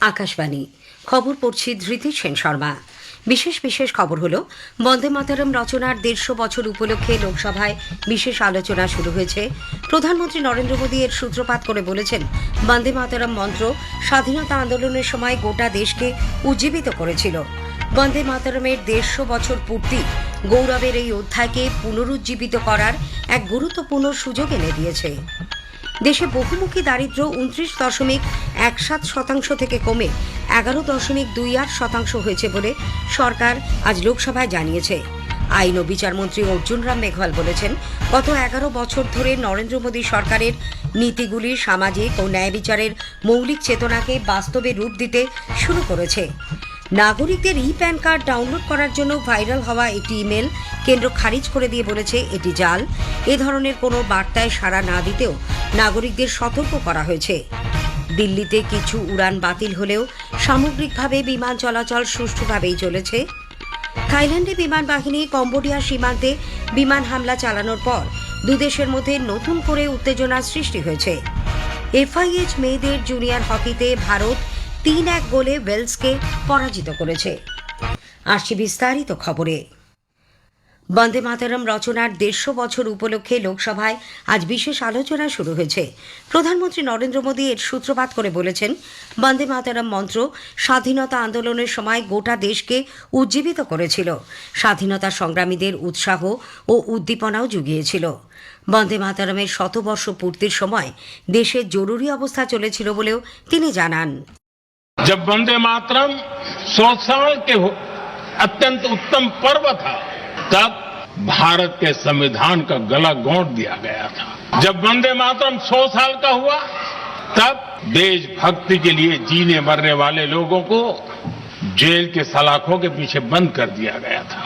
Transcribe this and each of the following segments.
আকাশবাণী। খবর পড়ছি ধৃতি সেন শর্মা। বিশেষ বিশেষ খবর হল, বন্দে মাতারম রচনার দেড়শো বছর উপলক্ষে লোকসভায় বিশেষ আলোচনা শুরু হয়েছে। প্রধানমন্ত্রী নরেন্দ্র মোদী এর সূত্রপাত করে বলেছেন, বন্দে মাতারম মন্ত্র স্বাধীনতা আন্দোলনের সময় গোটা দেশকে উজ্জীবিত করেছিল। বন্দে মাতারমের দেড়শো বছর পূর্তি গৌরবের এই অধ্যায়কে পুনরুজ্জীবিত করার এক গুরুত্বপূর্ণ সুযোগ এনে দিয়েছে। দেশে বহুমুখী দারিদ্র্য উনত্রিশ দশমিক এক সাত শতাংশ থেকে কমে এগারো দশমিক দুই আট শতাংশ হয়েছে বলে সরকার আজ লোকসভায় জানিয়েছে। আইন ও বিচারমন্ত্রী অর্জুন রাম মেঘওয়াল বলেছেন, গত এগারো বছর ধরে নরেন্দ্র মোদী সরকারের নীতিগুলি সামাজিক ও ন্যায় বিচারের মৌলিক চেতনাকে বাস্তবে রূপ দিতে শুরু করেছে। নাগরিকদের ই প্যান কার্ড ডাউনলোড করার জন্য ভাইরাল হওয়া একটি ইমেল কেন্দ্র খারিজ করে দিয়ে বলেছে এটি জাল। এ ধরনের কোনো বার্তায় সাড়া না দিতেও নাগরিকদের সতর্ক করা হয়েছে। দিল্লিতে কিছু উড়ান বাতিল হলেও সামগ্রিকভাবে বিমান চলাচল সুষ্ঠুভাবেই চলেছে। থাইল্যান্ডে বিমান বাহিনী কম্বোডিয়া সীমান্তে বিমান হামলা চালানোর পর দুদেশের মধ্যে নতুন করে উত্তেজনার সৃষ্টি হয়েছে। এফআইএইচ মেয়েদের জুনিয়র হকিতে ভারত তিন এক গোলে ওয়েলসকে পরাজিত করেছে। আসছি বিস্তারিত খবরে। বন্দে মাতারম রচনার দেড়শো বছর উপলক্ষে লোকসভায় আজ বিশেষ আলোচনা শুরু হয়েছে। প্রধানমন্ত্রী নরেন্দ্র মোদী এর সূত্রপাত করে বলেছেন, বন্দে মাতারম মন্ত্র স্বাধীনতা আন্দোলনের সময় গোটা দেশকে উজ্জীবিত করেছিল। স্বাধীনতা সংগ্রামীদের উৎসাহ ও উদ্দীপনাও জুগিয়েছিল। বন্দে মাতারমের শতবর্ষ পূর্তির সময় দেশের জরুরি অবস্থা চলেছিল বলেও তিনি জানান। जब वंदे मातरम सौ साल के हो- अत्यंत उत्तम पर्व था तब भारत के संविधान का गला घोंट दिया गया था जब वंदे मातरम सौ साल का हुआ तब देशभक्ति के लिए जीने मरने वाले लोगों को जेल के सलाखों के पीछे बंद कर दिया गया था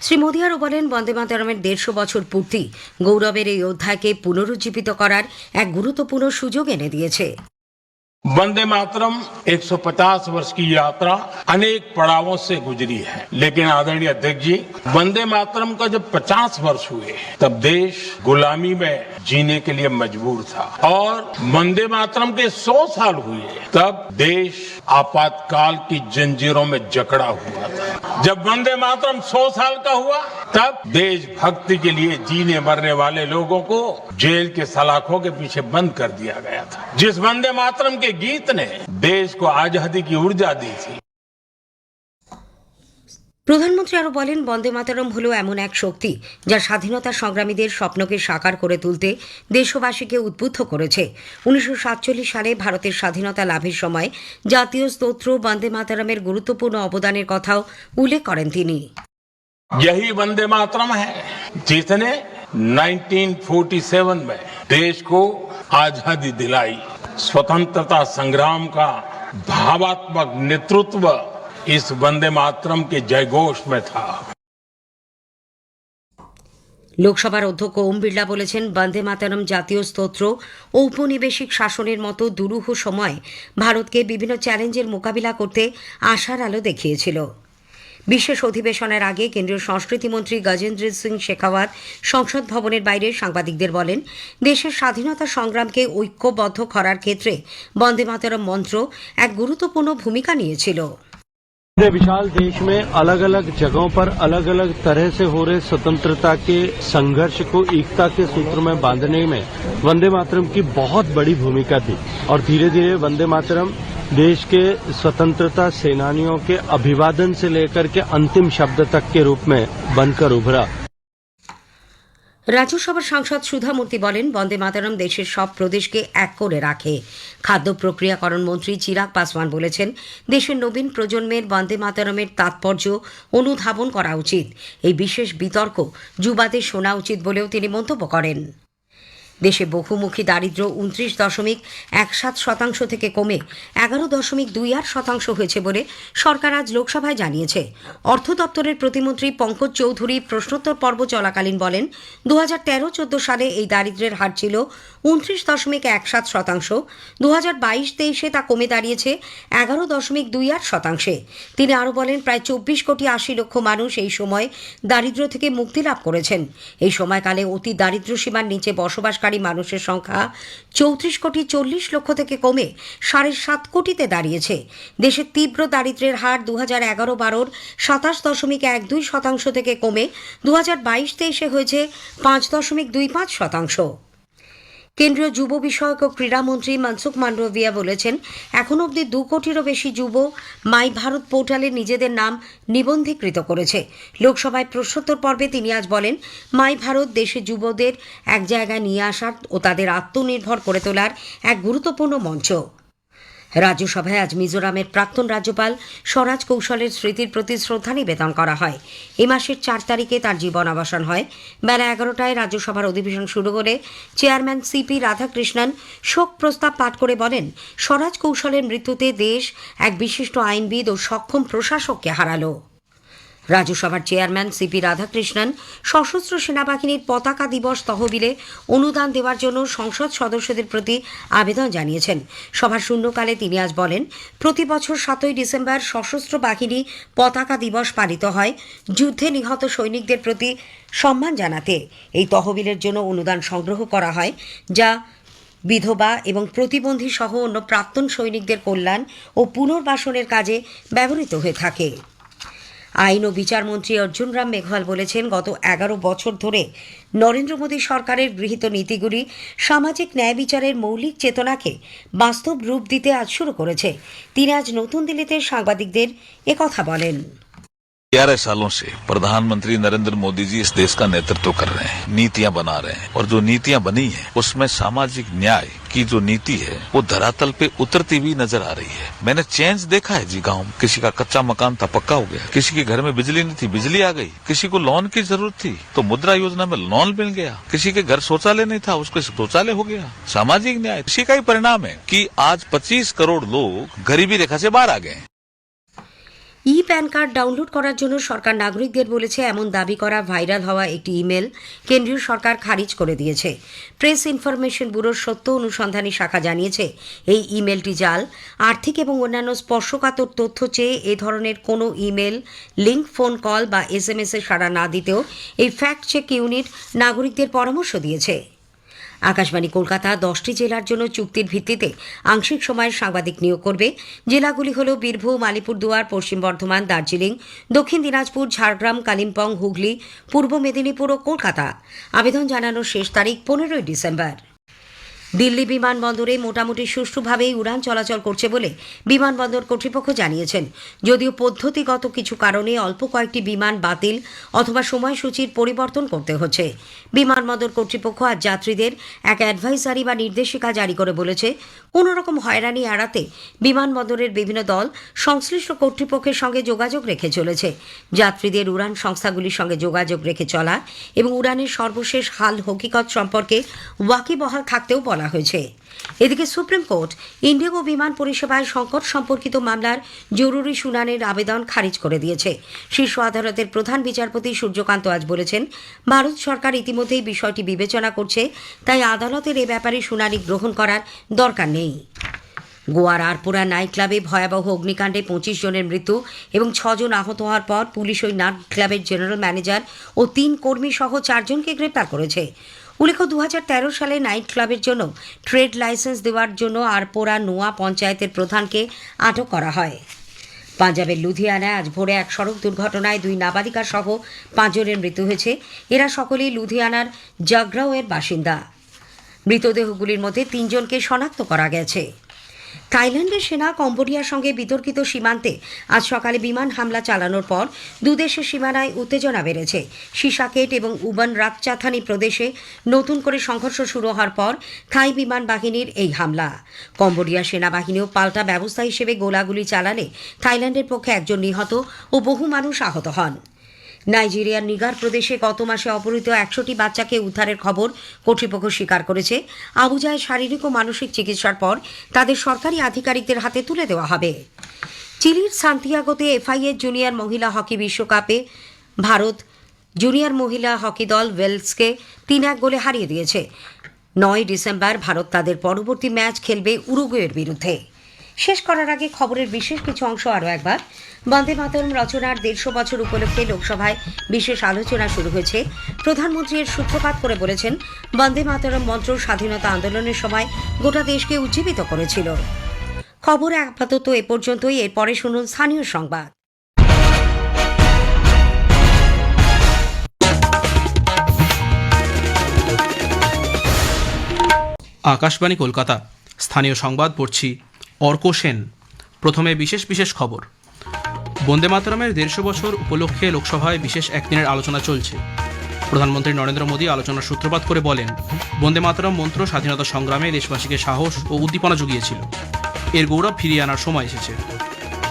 শ্রী মোদী আরও বলেন বন্দে মাতারমের দেড়শো বছর পূর্তি গৌরবের এই অধ্যায়কে পুনরুজ্জীবিত করার এক গুরুত্বপূর্ণ সুযোগ এনে দিয়েছে वंदे मातरम 150 वर्ष की यात्रा अनेक पड़ावों से गुजरी है। लेकिन आदरणीय अध्यक्ष जी, वंदे मातरम का जब 50 वर्ष हुए, तब देश गुलामी में जीने के लिए मजबूर था। और वंदे मातरम के 100 साल हुए, तब देश आपातकाल की जंजीरों में जकड़ा हुआ था। जब वंदे मातरम 100 साल का हुआ, तब देशभक्ति के लिए जीने मरने वाले लोगों को जेल के सलाखों के पीछे बंद कर दिया गया था। जिस वंदे मातरम के गीत ने देश को आज़ादी की ऊर्जा दी थी প্রধানমন্ত্রী আরও বলেন বন্দে মাতারম হল এমন এক শক্তি যা স্বাধীনতা সংগ্রামীদের স্বপ্নকে সাকার করে তুলতে দেশবাসীকে উদ্বুদ্ধ করেছে উনিশশো সাতচল্লিশ সালে ভারতের স্বাধীনতা লাভের সময় জাতীয় স্তোত্র বন্দে মাতারমের গুরুত্বপূর্ণ অবদানের কথাও উল্লেখ করেন তিনি यही वंदे मातरम है जिसने 1947 में देश को आजादी दिलाई स्वतंत्रता संग्राम का भावात्मक नेतृत्व इस वंदे मातरम के जयघोष में था লোকসভার অধ্যক্ষ ওম বিড়লা বলেছেন বন্দে মাতারম জাতীয় স্তোত্র ঔপনিবেশিক শাসনের মতো দুরূহ সময় ভারতকে বিভিন্ন চ্যালেঞ্জের মোকাবিলা করতে আশার আলো দেখিয়েছিল বিশেষ অধিবেশনের আগে কেন্দ্রীয় সংস্কৃতিমন্ত্রী গজেন্দ্র সিং শেখাওয়াত সংসদ ভবনের বাইরে সাংবাদিকদের বলেন দেশের স্বাধীনতা সংগ্রামকে ঐক্যবদ্ধ করার ক্ষেত্রে বন্দে মাতারম মন্ত্র এক গুরুত্বপূর্ণ ভূমিকা নিয়েছিল पूरे विशाल देश में अलग अलग जगहों पर अलग अलग तरह से हो रहे स्वतंत्रता के संघर्ष को एकता के सूत्र में बांधने में वंदे मातरम की बहुत बड़ी भूमिका थी और धीरे धीरे वंदे मातरम देश के स्वतंत्रता सेनानियों के अभिवादन से लेकर के अंतिम शब्द तक के रूप में बनकर उभरा। রাজ্যসভার সাংসদ সুধামূর্তি বলেন, বন্দে মাতারম দেশের সব প্রদেশকে এক করে রাখে। খাদ্য প্রক্রিয়াকরণ মন্ত্রী চিরাগ পাসওয়ান বলেছেন, দেশের নবীন প্রজন্মের বন্দে মাতারমের তাৎপর্য অনুধাবন করা উচিত। এই বিশেষ বিতর্ক যুবাদের শোনা উচিত বলেও তিনি মন্তব্য করেন। দেশে বহুমুখী দারিদ্র্য উনত্রিশ দশমিক এক সাত শতাংশ থেকে কমে এগারো দশমিক দুই আট শতাংশ হয়েছে বলে সরকার আজ লোকসভায় জানিয়েছে। অর্থ দপ্তরের প্রতিমন্ত্রী পঙ্কজ চৌধুরী প্রশ্নোত্তর পর্ব চলাকালীন বলেন দু হাজার তেরো চোদ্দ সালে এই দারিদ্র্যের হার ছিল উনত্রিশ দশমিক এক সাত শতাংশ। দু হাজার বাইশ তেইশে তা কমে দাঁড়িয়েছে এগারো দশমিক দুই আট শতাংশে। তিনি আরও বলেন, প্রায় চব্বিশ কোটি আশি লক্ষ মানুষ এই সময় দারিদ্র্য থেকে মুক্তি লাভ করেছেন। এই সময়কালে অতি দারিদ্র্য সীমার নিচে বসবাসকারী বসবাসকারী মানুষের সংখ্যা চৌত্রিশ কোটি চল্লিশ লক্ষ থেকে কমে সাড়ে সাত কোটিতে দাঁড়িয়েছে। দেশের তীব্র দারিদ্রের হার দু হাজার এগারো বারোর সাতাশ দশমিক এক দুই শতাংশ থেকে কমে দু হাজার বাইশ তেইশে হয়েছে পাঁচ দশমিক দুই পাঁচ শতাংশ। কেন্দ্রীয় যুব বিষয়ক ও ক্রীড়ামন্ত্রী মনসুখ মান্ডভিয়া বলেছেন, এখন অবধি দু কোটিরও বেশি যুব মাই ভারত পোর্টালে নিজেদের নাম নিবন্ধীকৃত করেছে। লোকসভায় প্রশ্নোত্তর পর্বে তিনি আজ বলেন, মাই ভারত দেশে যুবদের এক জায়গায় নিয়ে আসার ও তাদের আত্মনির্ভর করে তোলার এক গুরুত্বপূর্ণ মঞ্চ। রাজ্যসভায় আজ মিজোরামের প্রাক্তন রাজ্যপাল স্বরাজ কৌশলের স্মৃতির প্রতি শ্রদ্ধা নিবেদন করা হয়। এ মাসের চার তারিখে তার জীবন অবসান হয়। বেলা এগারোটায় রাজ্যসভার অধিবেশন শুরু করে চেয়ারম্যান সিপি রাধাকৃষ্ণন শোক প্রস্তাব পাঠ করে বলেন, স্বরাজ কৌশলের মৃত্যুতে দেশ এক বিশিষ্ট আইনবিদ ও সক্ষম প্রশাসককে হারালো। রাজ্যসভার চেয়ারম্যান সিপি রাধাকৃষ্ণন সশস্ত্র সেনাবাহিনীর পতাকা দিবস তহবিলে অনুদান দেওয়ার জন্য সংসদ সদস্যদের প্রতি আবেদন জানিয়েছেন। সভার শূন্যকালে তিনি আজ বলেন, প্রতি বছর সাতই ডিসেম্বর সশস্ত্র বাহিনী পতাকা দিবস পালিত হয়, যুদ্ধে নিহত সৈনিকদের প্রতি সম্মান জানাতে। এই তহবিলের জন্য অনুদান সংগ্রহ করা হয়, যা বিধবা এবং প্রতিবন্ধী সহ অন্য প্রাক্তন সৈনিকদের কল্যাণ ও পুনর্বাসনের কাজে ব্যবহৃত হয়ে থাকে। আইন ও বিচারমন্ত্রী অর্জুন রাম মেঘওয়াল বলেছেন, গত এগারো বছর ধরে নরেন্দ্র মোদী সরকারের গৃহীত নীতিগুলি সামাজিক ন্যায় বিচারের মৌলিক চেতনাকে বাস্তব রূপ দিতে আজ শুরু করেছে। তিনি আজ নতুন দিল্লিতে সাংবাদিকদের একথা বলেন। ग्यारह सालों से प्रधानमंत्री नरेंद्र मोदी जी इस देश का नेतृत्व कर रहे हैं, नीतियाँ बना रहे हैं। और जो नीतियाँ बनी है, उसमें सामाजिक न्याय की जो नीति है, वो धरातल पे उतरती हुई नज़र आ रही है। मैंने चेंज देखा है जी गाँव किसी का कच्चा मकान था, पक्का हो गया। किसी के घर में बिजली नहीं थी, बिजली आ गई। किसी को लोन की ज़रूरत थी तो मुद्रा योजना में लोन मिल गया। किसी के घर शौचालय नहीं था, उसको शौचालय हो गया। सामाजिक न्याय, इसी का ही परिणाम है की आज 25 करोड़ लोग गरीबी रेखा से बाहर आ गए ই প্যান কার্ড ডাউনলোড করার জন্য সরকার নাগরিকদের বলেছে, এমন দাবি করা ভাইরাল হওয়া একটি ইমেল কেন্দ্রীয় সরকার খারিজ করে দিয়েছে। প্রেস ইনফরমেশন ব্যুরোর সত্য অনুসন্ধানী শাখা জানিয়েছে, এই ইমেলটি জাল, আর্থিক এবং অন্যান্য স্পর্শকাতর তথ্য চেয়ে এ ধরনের কোনো ইমেল, লিঙ্ক, ফোন কল বা এস এম এস এ সাড়া না দিতেও এই ফ্যাক্ট চেক ইউনিট নাগরিকদের পরামর্শ দিয়েছে। আকাশবাণী কলকাতা দশটি জেলার জন্য চুক্তির ভিত্তিতে আংশিক সময়ের সাংবাদিক নিয়োগ করবে। জেলাগুলি হল বীরভূম, আলিপুরদুয়ার, পশ্চিম বর্ধমান, দার্জিলিং, দক্ষিণ দিনাজপুর, ঝাড়গ্রাম, কালিম্পং, হুগলি, পূর্ব মেদিনীপুর ও কলকাতা। আবেদন জানানোর শেষ তারিখ পনেরোই ডিসেম্বর। দিল্লি বিমানবন্দরে মোটামুটি সুষ্ঠুভাবেই উড়ান চলাচল করছে বলে বিমানবন্দর কর্তৃপক্ষ জানিয়েছেন। যদিও পদ্ধতিগত কিছু কারণে অল্প কয়েকটি বিমান বাতিল অথবা সময়সূচির পরিবর্তন করতে হচ্ছে। বিমানবন্দর কর্তৃপক্ষ আজ যাত্রীদের এক অ্যাডভাইজারি বা নির্দেশিকা জারি করে বলেছে, কোনো রকম হয়রানি এড়াতে বিমানবন্দরের বিভিন্ন দল সংশ্লিষ্ট কর্তৃপক্ষের সঙ্গে যোগাযোগ রেখে চলেছে। যাত্রীদের উড়ান সংস্থাগুলির সঙ্গে যোগাযোগ রেখে চলা এবং উড়ানের সর্বশেষ হাল হকিকত সম্পর্কে ওয়াকিবহাল থাকতেও বলা হয়েছে। এদিকে সুপ্রিম কোর্ট ইন্ডিগো বিমান পরিষেবায় সংকট সম্পর্কিত মামলার জরুরি শুনানির আবেদন খারিজ করে দিয়েছে। শীর্ষ আদালতের প্রধান বিচারপতি সূর্যকান্ত আজ বলেছেন, ভারত সরকার ইতিমধ্যেই বিষয়টি বিবেচনা করছে, তাই আদালতের এ ব্যাপারে শুনানি গ্রহণ করার দরকার নেই। গোয়ার আরপুরা নাইট ক্লাবে ভয়াবহ অগ্নিকাণ্ডে পঁচিশ জনের মৃত্যু এবং ছজন আহত হওয়ার পর পুলিশ ওই নাইট ক্লাবের জেনারেল ম্যানেজার ও তিন কর্মী সহ চারজনকে গ্রেপ্তার করেছে। উল্লেখ্য দু হাজার তেরো সালে নাইট ক্লাবের জন্য ট্রেড লাইসেন্স দেওয়ার জন্য আরপোরা নোয়া পঞ্চায়েতের প্রধানকে আটক করা হয়। পাঞ্জাবের লুধিয়ানায় আজ ভোরে এক সড়ক দুর্ঘটনায় দুই নাবালিকা সহ পাঁচজনের মৃত্যু হয়েছে। এরা সকলেই লুধিয়ানার জাগরাওয়ের বাসিন্দা। মৃতদেহগুলির মধ্যে তিনজনকে শনাক্ত করা গেছে। থাইল্যান্ডের সেনা কম্বোডিয়ার সঙ্গে বিতর্কিত সীমান্তে আজ সকালে বিমান হামলা চালানোর পর দুদেশের সীমানায় উত্তেজনা বেড়েছে। সিসাকেট এবং উবান রাতচাথানি প্রদেশে নতুন করে সংঘর্ষ শুরু হওয়ার পর থাই বিমান বাহিনীর এই হামলা। কম্বোডিয়া সেনাবাহিনীও পাল্টা ব্যবস্থা হিসেবে গোলাগুলি চালালে থাইল্যান্ডের পক্ষে একজন নিহত ও বহু মানুষ আহত হন। নাইজেরিয়ার নিগার প্রদেশে গত মাসে অপহৃত একশোটি বাচ্চাকে উদ্ধারের খবর কর্তৃপক্ষ স্বীকার করেছে। আবুজায় শারীরিক ও মানসিক চিকিৎসার পর তাদের সরকারি আধিকারিকদের হাতে তুলে দেওয়া হবে। চিলির সান্তিয়াগোতে এফআইএ জুনিয়র মহিলা হকি বিশ্বকাপে ভারত জুনিয়র মহিলা হকি দল ওয়েলসকে তিন এক গোলে হারিয়ে দিয়েছে। নয় ডিসেম্বর ভারত তাদের পরবর্তী ম্যাচ খেলবে উরুগুয়ের বিরুদ্ধে। শেষ করার আগে খবরের বিশেষ কিছু অংশ আরও একবার। বন্দে মাতরম রচনার দেড়শো বছর উপলক্ষে লোকসভায় বিশেষ আলোচনা শুরু হয়েছে। প্রধানমন্ত্রী এর সূত্রপাত করে বলেছেন, বন্দে মাতরম মন্ত্র স্বাধীনতা আন্দোলনের সময় গোটা দেশকে উজ্জীবিত করেছিল। খবর আপাতত এ পর্যন্তই। এরপরে শুনুন স্থানীয় সংবাদ। আকাশবাণী কলকাতা। স্থানীয় সংবাদ পড়ছি অর্ক সেন প্রথমে বিশেষ বিশেষ খবর। বন্দে মাতরমের দেড়শো বছর উপলক্ষে লোকসভায় বিশেষ একদিনের আলোচনা চলছে। প্রধানমন্ত্রী নরেন্দ্র মোদী আলোচনার সূত্রপাত করে বলেন বন্দে মাতরম মন্ত্র স্বাধীনতা সংগ্রামে দেশবাসীকে সাহস ও উদ্দীপনা জুগিয়েছিল। এর গৌরব ফিরিয়ে আনার সময় এসেছে।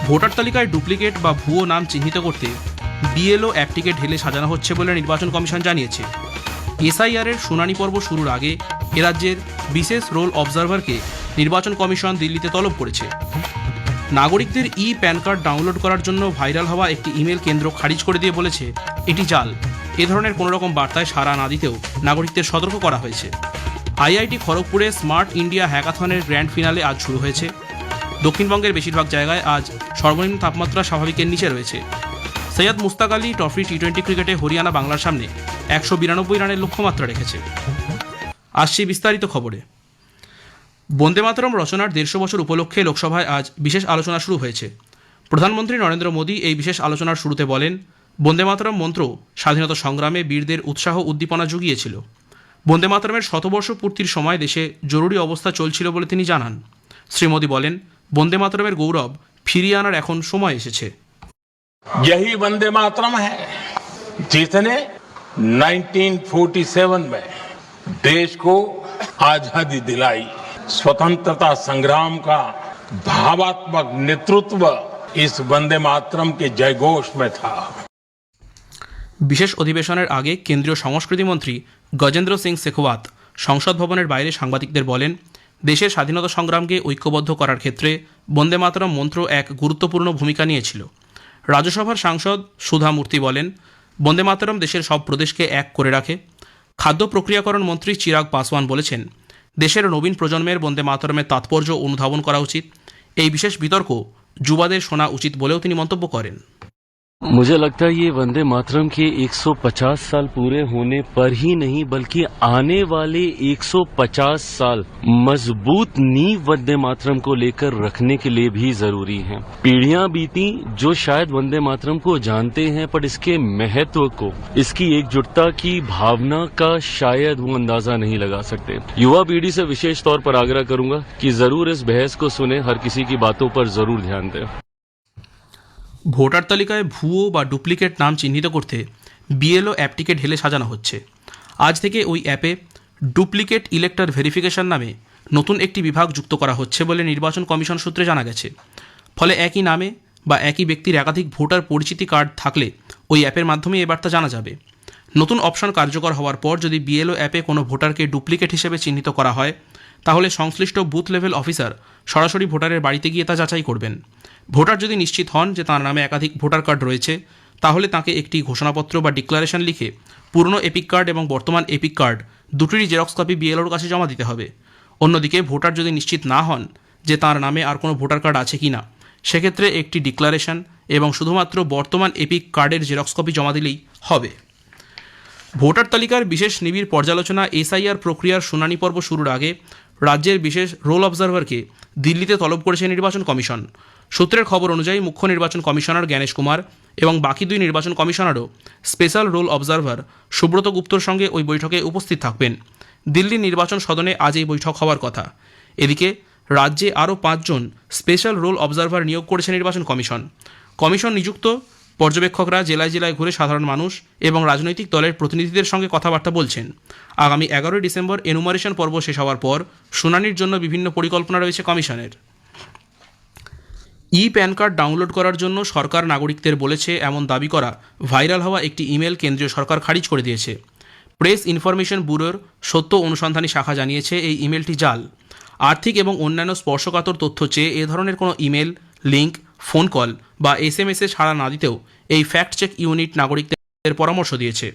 ভোটার তালিকায় ডুপ্লিকেট বা ভুয়ো নাম চিহ্নিত করতে বিএলও অ্যাপটিকে ঢেলে সাজানো হচ্ছে বলে নির্বাচন কমিশন জানিয়েছে। এসআইআর এর শুনানি পর্ব শুরুর আগে এ রাজ্যের বিশেষ রোল অবজারভারকে নির্বাচন কমিশন দিল্লিতে তলব করেছে। নাগরিকদের ই প্যান কার্ড ডাউনলোড করার জন্য ভাইরাল হওয়া একটি ইমেল কেন্দ্র খারিজ করে দিয়ে বলেছে, এটি জাল। এ ধরনের কোনো রকম বার্তায় সাড়া না দিতেও নাগরিকদের সতর্ক করা হয়েছে। আইআইটি খড়গপুরে স্মার্ট ইন্ডিয়া হ্যাকাথনের গ্র্যান্ড ফিনালে আজ শুরু হয়েছে। দক্ষিণবঙ্গের বেশিরভাগ জায়গায় আজ সর্বনিম্ন তাপমাত্রা স্বাভাবিকের নিচে রয়েছে। Syed Mushtaq Ali trophy T twenty ক্রিকেটে হরিয়ানা বাংলার সামনে একশো বিরানব্বই রানের লক্ষ্যমাত্রা রেখেছে। আসছি বিস্তারিত খবরে। বন্দে মাতরম রচনার দেড়শো বছর উপলক্ষে লোকসভায় আজ বিশেষ আলোচনা শুরু হয়েছে প্রধানমন্ত্রী নরেন্দ্র মোদী এই বিশেষ আলোচনার শুরুতে বলেন বন্দে মাতরম মন্ত্র স্বাধীনতা সংগ্রামে বীরদের উৎসাহ উদ্দীপনা জুগিয়েছিল বন্দে মাতরমের শতবর্ষ পূর্তির সময় দেশে জরুরি অবস্থা চলছিল বলে তিনি জানান শ্রী মোদী বলেন বন্দে মাতরমের গৌরব ফিরিয়ে আনার এখন সময় এসেছে यही वंदे मातरम है जिसने 1947 में देश को आजादी दिलाई स्वतंत्रता संग्राम का भावात्मक नेतृत्व इस वंदे मातरम के जयघोष में था বিশেষ অধিবেশনের আগে কেন্দ্রীয় সংস্কৃতি মন্ত্রী গজেন্দ্র সিং শেখওয়াত সংসদ ভবনের বাইরে সাংবাদিকদের বলেন দেশের স্বাধীনতা সংগ্রামকে ঐক্যবদ্ধ করার ক্ষেত্রে বন্দে মাতরম মন্ত্র এক গুরুত্বপূর্ণ ভূমিকা নিয়েছিল রাজ্যসভার সাংসদ সুধা মূর্তি বলেন বন্দে মাতরম দেশের সব প্রদেশকে এক করে রাখে খাদ্য প্রক্রিয়াকরণ মন্ত্রী চিরাগ পাসওয়ান বলেছেন দেশের নবীন প্রজন্মের বন্দে মাতরমের তাৎপর্য অনুধাবন করা উচিত। এই বিশেষ বিতর্ক যুবাদের শোনা উচিত বলেও তিনি মন্তব্য করেন। मुझे लगता है ये वंदे मातरम के 150 साल पूरे होने पर ही नहीं, बल्कि आने वाले 150 साल मज़बूत नींव वंदे मातरम को लेकर रखने के लिए भी ज़रूरी है। पीढ़ियाँ बीती जो शायद वंदे मातरम को जानते हैं, पर इसके महत्व को, इसकी एकजुटता की भावना का शायद वो अंदाज़ा नहीं लगा सकते। युवा पीढ़ी से विशेष तौर पर आग्रह करूँगा कि ज़रूर इस बहस को सुने, हर किसी की बातों पर ज़रूर ध्यान दें। ভোটার তালিকায় ভুয়ো বা ডুপ্লিকেট নাম চিহ্নিত করতে বিএলও অ্যাপটিকে ঢেলে সাজানো হচ্ছে। আজ থেকে ওই অ্যাপে ডুপ্লিকেট ইলেক্টর ভেরিফিকেশন নামে নতুন একটি বিভাগ যুক্ত করা হচ্ছে বলে নির্বাচন কমিশন সূত্রে জানা গেছে। ফলে একই নামে বা একই ব্যক্তির একাধিক ভোটার পরিচিতি কার্ড থাকলে ওই অ্যাপের মাধ্যমে এ বার্তা জানা যাবে। নতুন অপশন কার্যকর হওয়ার পর যদি বিএলও অ্যাপে কোনো ভোটারকে ডুপ্লিকেট হিসেবে চিহ্নিত করা হয় তাহলে সংশ্লিষ্ট বুথ লেভেল অফিসার সরাসরি ভোটারের বাড়িতে গিয়ে তা যাচাই করবেন। ভোটার যদি নিশ্চিত হন যে তার নামে একাধিক ভোটার কার্ড রয়েছে, তাহলে তাকে একটি ঘোষণাপত্র বা ডিক্লারেশন লিখে পুরনো এপিক কার্ড এবং বর্তমান এপিক কার্ড দুটিরই জেরক্স কপি বিএলওর কাছে জমা দিতে হবে। অন্যদিকে ভোটার যদি নিশ্চিত না হন যে তার নামে আর কোনো ভোটার কার্ড আছে কি না সেক্ষেত্রে একটি ডিক্লারেশন এবং শুধুমাত্র বর্তমান এপিক কার্ডের জেরক্স কপি জমা দিলেই হবে। ভোটার তালিকার বিশেষ নিবিড় পর্যালোচনা এসআইআর প্রক্রিয়ার শুনানি পর্ব শুরুর আগে রাজ্যের বিশেষ রোল অবজারভারকে দিল্লিতে তলব করেছে নির্বাচন কমিশন। সূত্রের খবর অনুযায়ী মুখ্য নির্বাচন কমিশনার জ্ঞানেশ কুমার এবং বাকি দুই নির্বাচন কমিশনারও স্পেশাল রোল অবজারভার সুব্রত গুপ্তর সঙ্গে ওই বৈঠকে উপস্থিত থাকবেন। দিল্লি নির্বাচন সদনে আজ এই বৈঠক হওয়ার কথা। এদিকে রাজ্যে আরও পাঁচজন স্পেশাল রোল অবজারভার নিয়োগ করেছে নির্বাচন কমিশন। কমিশন নিযুক্ত পর্যবেক্ষকরা জেলায় জেলায় ঘুরে সাধারণ মানুষ এবং রাজনৈতিক দলের প্রতিনিধিদের সঙ্গে কথাবার্তা বলছেন। আগামী এগারোই ডিসেম্বর এনুমারেশন পর্ব শেষ হওয়ার পর শুনানির জন্য বিভিন্ন পরিকল্পনা রয়েছে কমিশনের। ই প্যান কার্ড ডাউনলোড করার জন্য সরকার নাগরিকদের বলেছে, এমন দাবি করা ভাইরাল হওয়া একটি ইমেল কেন্দ্রীয় সরকার খারিজ করে দিয়েছে। প্রেস ইনফরমেশন ব্যুরোর সত্য অনুসন্ধানী শাখা জানিয়েছে, এই ইমেলটি জাল। আর্থিক এবং অন্যান্য স্পর্শকাতর তথ্য চেয়ে এ ধরনের কোনো ইমেল লিঙ্ক ফোন কল বা এস এম এসে ছাড়া না দিতেও এই ফ্যাক্ট চেক ইউনিট নাগরিকদের পরামর্শ দিয়েছে।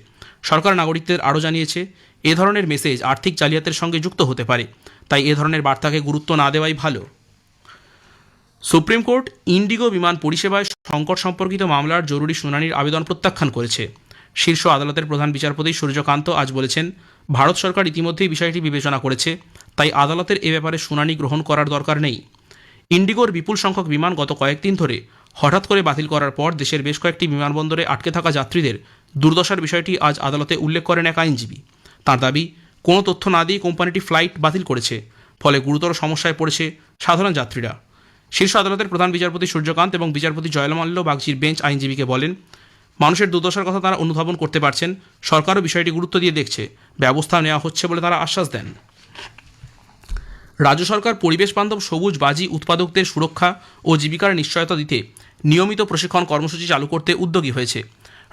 সরকার নাগরিকদের আরও জানিয়েছে, এ ধরনের মেসেজ আর্থিক জালিয়াতের সঙ্গে যুক্ত হতে পারে, তাই এ ধরনের বার্তাকে গুরুত্ব না দেওয়াই ভালো। সুপ্রিম কোর্ট ইন্ডিগো বিমান পরিষেবায় সংকট সম্পর্কিত মামলার জরুরি শুনানির আবেদন প্রত্যাখ্যান করেছে। শীর্ষ আদালতের প্রধান বিচারপতি সূর্যকান্ত আজ বলেছেন, ভারত সরকার ইতিমধ্যেই বিষয়টি বিবেচনা করেছে, তাই আদালতের এ ব্যাপারে শুনানি গ্রহণ করার দরকার নেই। ইন্ডিগোর বিপুল সংখ্যক বিমান গত কয়েকদিন ধরে হঠাৎ করে বাতিল করার পর দেশের বেশ কয়েকটি বিমানবন্দরে আটকে থাকা যাত্রীদের দুর্দশার বিষয়টি আজ আদালতে উল্লেখ করেন এক আইনজীবী। তাঁর দাবি, কোনো তথ্য না দিয়ে কোম্পানিটি ফ্লাইট বাতিল করেছে, ফলে গুরুতর সমস্যায় পড়েছে সাধারণ যাত্রীরা। শীর্ষ আদালতের প্রধান বিচারপতি সূর্যকান্ত এবং বিচারপতি জয়লমাল্য বাগচির বেঞ্চ আইনজীবীকে বলেন, মানুষের দুর্দশার কথা তারা অনুধাবন করতে পারছেন, সরকারও বিষয়টি গুরুত্ব দিয়ে দেখছে, ব্যবস্থা নেওয়া হচ্ছে বলে তারা আশ্বাস দেন। রাজ্য সরকার পরিবেশ বান্ধব সবুজ বাজি উৎপাদকদের সুরক্ষা ও জীবিকার নিশ্চয়তা দিতে নিয়মিত প্রশিক্ষণ কর্মসূচি চালু করতে উদ্যোগী হয়েছে।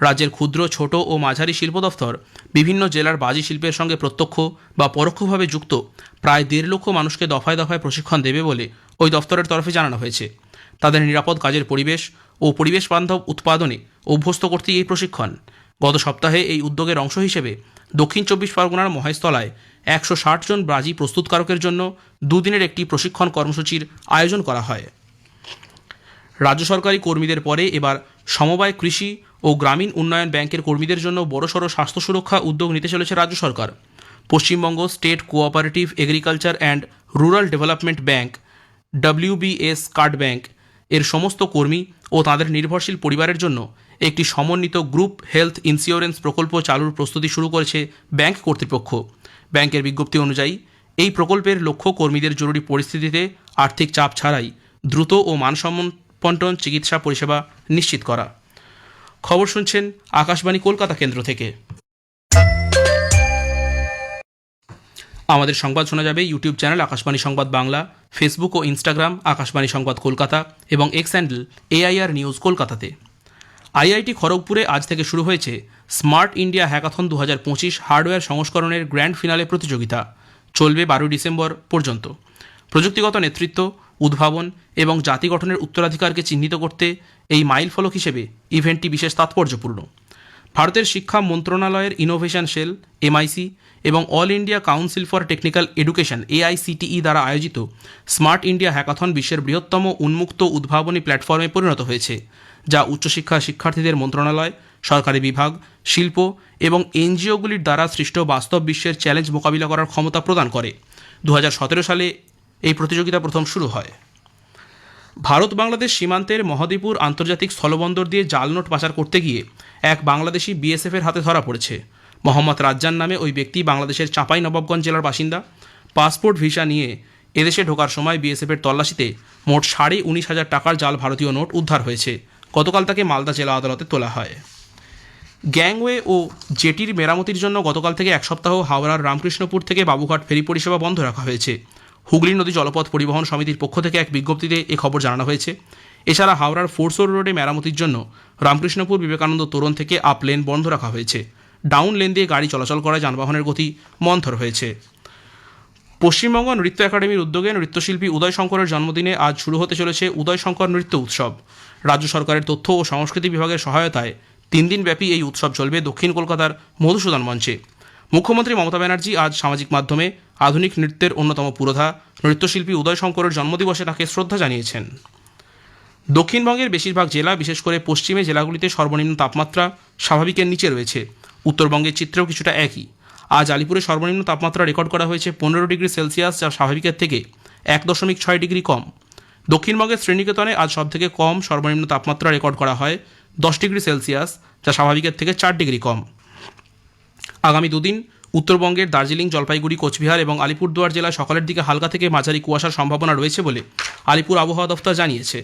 রাজ্যের ক্ষুদ্র, ছোট ও মাঝারি শিল্প দফতর বিভিন্ন জেলার বাজি শিল্পের সঙ্গে প্রত্যক্ষ বা পরোক্ষভাবে যুক্ত প্রায় দেড় লক্ষ মানুষকে দফায় দফায় প্রশিক্ষণ দেবে বলে ওই দফতরের তরফে জানানো হয়েছে। তাদের নিরাপদ কাজের পরিবেশ ও পরিবেশ বান্ধব উৎপাদনে অভ্যস্ত করতেই এই প্রশিক্ষণ। গত সপ্তাহে এই উদ্যোগের অংশ হিসেবে দক্ষিণ চব্বিশ পরগনার মহেশতলায় একশো ষাট জন ব্রাজি প্রস্তুতকারকের জন্য দুদিনের একটি প্রশিক্ষণ কর্মসূচির আয়োজন করা হয়। রাজ্য সরকারি কর্মীদের পরে এবার সমবায় কৃষি ও গ্রামীণ উন্নয়ন ব্যাংকের কর্মীদের জন্য বড়সড় স্বাস্থ্য সুরক্ষা উদ্যোগ নিতে চলেছে রাজ্য সরকার। Paschimbanga state cooperative agriculture and rural development bank WBS card bank এর সমস্ত কর্মী ও তাদের নির্ভরশীল পরিবারের জন্য একটি সমন্বিত গ্রুপ হেলথ ইন্স্যুরেন্স প্রকল্প চালুর প্রস্তুতি শুরু করেছে ব্যাংক কর্তৃপক্ষ। ব্যাংকের বিজ্ঞপ্তি অনুযায়ী, এই প্রকল্পের লক্ষ্য কর্মীদের জরুরি পরিস্থিতিতে আর্থিক চাপ ছাড়াই দ্রুত ও মানসম্পন্ন চিকিৎসা পরিষেবা নিশ্চিত করা। খবর শুনছেন আকাশবাণী কলকাতা কেন্দ্র থেকে। আমাদের সংবাদ শোনা যাবে YouTube channel Akashvani Sangbad Bangla, Facebook ও ইনস্টাগ্রাম আকাশবাণী সংবাদ কলকাতা এবং এক্স হ্যান্ডেল এআইআর নিউজ কলকাতাতে। আইআইটি খড়গপুরে আজ থেকে শুরু হয়েছে স্মার্ট ইন্ডিয়া হ্যাকাথন দু হাজার পঁচিশ হার্ডওয়্যার সংস্করণের গ্র্যান্ড ফিনালে প্রতিযোগিতা। চলবে বারোই ডিসেম্বর পর্যন্ত। প্রযুক্তিগত নেতৃত্ব, উদ্ভাবন এবং জাতি গঠনের উত্তরাধিকারকে চিহ্নিত করতে এই মাইলফলক হিসেবে ইভেন্টটি বিশেষ তাৎপর্যপূর্ণ। ভারতের শিক্ষা মন্ত্রণালয়ের ইনোভেশন সেল এমআইসি এবং all India council for technical education, AICTE দ্বারা আয়োজিত স্মার্ট ইন্ডিয়া হ্যাকাথন বিশ্বের বৃহত্তম উন্মুক্ত উদ্ভাবনী প্ল্যাটফর্মে পরিণত হয়েছে, যা উচ্চশিক্ষা শিক্ষার্থীদের মন্ত্রণালয় সরকারি বিভাগ, শিল্প এবং এনজিওগুলির দ্বারা সৃষ্ট বাস্তব বিশ্বের চ্যালেঞ্জ মোকাবিলা করার ক্ষমতা প্রদান করে। দু হাজার সতেরো সালে এই প্রতিযোগিতা প্রথম শুরু হয়। ভারত বাংলাদেশ সীমান্তের মহাদীপুর আন্তর্জাতিক স্থলবন্দর দিয়ে জাল নোট পাচার করতে গিয়ে এক বাংলাদেশি বিএসএফের হাতে ধরা পড়েছে। মোহাম্মদ রাজ্জান নামে ওই ব্যক্তি বাংলাদেশের চাঁপাই নবাবগঞ্জ জেলার বাসিন্দা। পাসপোর্ট, ভিসা নিয়ে এদেশে ঢোকার সময় বিএসএফের তল্লাশিতে মোট সাড়ে উনিশ হাজার টাকার জাল ভারতীয় নোট উদ্ধার হয়েছে। গতকাল তাকে মালদা জেলা আদালতে তোলা হয়। গ্যাংওয়ে ও জেটির মেরামতির জন্য গতকাল থেকে এক সপ্তাহ হাওড়ার রামকৃষ্ণপুর থেকে বাবুঘাট ফেরি পরিষেবা বন্ধ রাখা হয়েছে। হুগলি নদী জলপথ পরিবহন সমিতির পক্ষ থেকে এক বিজ্ঞপ্তিতে এ খবর জানানো হয়েছে। এছাড়া হাওড়ার ফোরসোর রোডে মেরামতির জন্য রামকৃষ্ণপুর বিবেকানন্দ তোরণ থেকে আপ লেন বন্ধ রাখা হয়েছে। ডাউন লেন দিয়ে গাড়ি চলাচল করায় যানবাহনের গতি মন্থর হয়েছে। পশ্চিমবঙ্গ নৃত্য একাডেমির উদ্যোগে নৃত্যশিল্পী উদয় শঙ্করের জন্মদিনে আজ শুরু হতে চলেছে উদয় শঙ্কর নৃত্য উৎসব। রাজ্য সরকারের তথ্য ও সংস্কৃতি বিভাগের সহায়তায় তিন দিনব্যাপী এই উৎসব চলবে দক্ষিণ কলকাতার মধুসূদন মঞ্চে। মুখ্যমন্ত্রী মমতা ব্যানার্জি আজ সামাজিক মাধ্যমে আধুনিক নৃত্যের অন্যতম পুরোধা। নৃত্যশিল্পী উদয় শঙ্করের জন্মদিবসে তাকে শ্রদ্ধা জানিয়েছেন। দক্ষিণবঙ্গের বেশিরভাগ জেলা, বিশেষ করে পশ্চিমে জেলাগুলিতে সর্বনিম্ন তাপমাত্রা স্বাভাবিকের নিচে রয়েছে। উত্তরবঙ্গের চিত্রেও কিছুটা একই। আজ আলিপুরে সর্বনিম্ন তাপমাত্রা রেকর্ড করা হয়েছে পনেরো ডিগ্রি সেলসিয়াস, যা স্বাভাবিকের থেকে এক দশমিক ছয় ডিগ্রি কম। দক্ষিণবঙ্গের শ্রেণীকেতনে আজ সবথেকে কম সর্বনিম্ন তাপমাত্রা রেকর্ড করা হয় দশ ডিগ্রি সেলসিয়াস, যা স্বাভাবিকের থেকে চার ডিগ্রি কম। আগামী দুদিন উত্তরবঙ্গের দার্জিলিং, জলপাইগুড়ি, কোচবিহার এবং আলিপুরদুয়ার জেলায় সকালের দিকে হালকা থেকে মাঝারি কুয়াশার সম্ভাবনা রয়েছে বলে আলিপুর আবহাওয়া দফতর জানিয়েছে।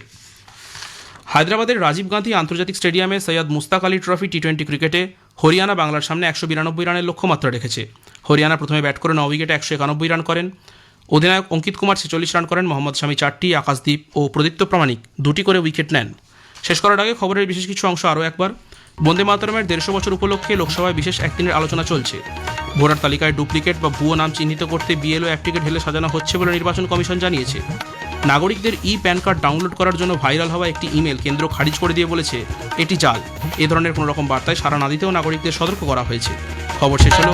হায়দ্রাবাদের রাজীব গান্ধী আন্তর্জাতিক স্টেডিয়ামে Syed Mushtaq Ali trophy T twenty ক্রিকেটে হরিয়ানা বাংলার সামনে একশো বিরানব্বই রানের লক্ষ্যমাত্রা রেখেছে। হরিয়ানা প্রথমে ব্যাট করে ন উইকেটে একশো একানব্বই রান করেন। অধিনায়ক অঙ্কিত কুমার ছেচল্লিশ রান করেন, মোহাম্মদ শামি চারটি, আকাশদীপ ও প্রদীপ্ত প্রামাণিক দুটি করে উইকেট নেন। শেষ করার আগে খবরের বিশেষ কিছু অংশ আরও একবার। বন্দে মাতরমের দেড়শো বছর উপলক্ষে লোকসভায় বিশেষ একদিনের আলোচনা চলছে। ভোটার তালিকায় ডুপ্লিকেট বা ভুয়ো নাম চিহ্নিত করতে বিএলও অ্যাপ্লিকেট ঢেলে সাজানো হচ্ছে বলে নির্বাচন কমিশন জানিয়েছে। নাগরিকদের ই প্যান কার্ড ডাউনলোড করার জন্য ভাইরাল হওয়া একটি ইমেল কেন্দ্র খারিজ করে দিয়ে বলেছে, এটি জাল। এ ধরনের কোনো রকম বার্তায় সারা না দিতেও নাগরিকদের সতর্ক করা হয়েছে। খবর শেষ হলো।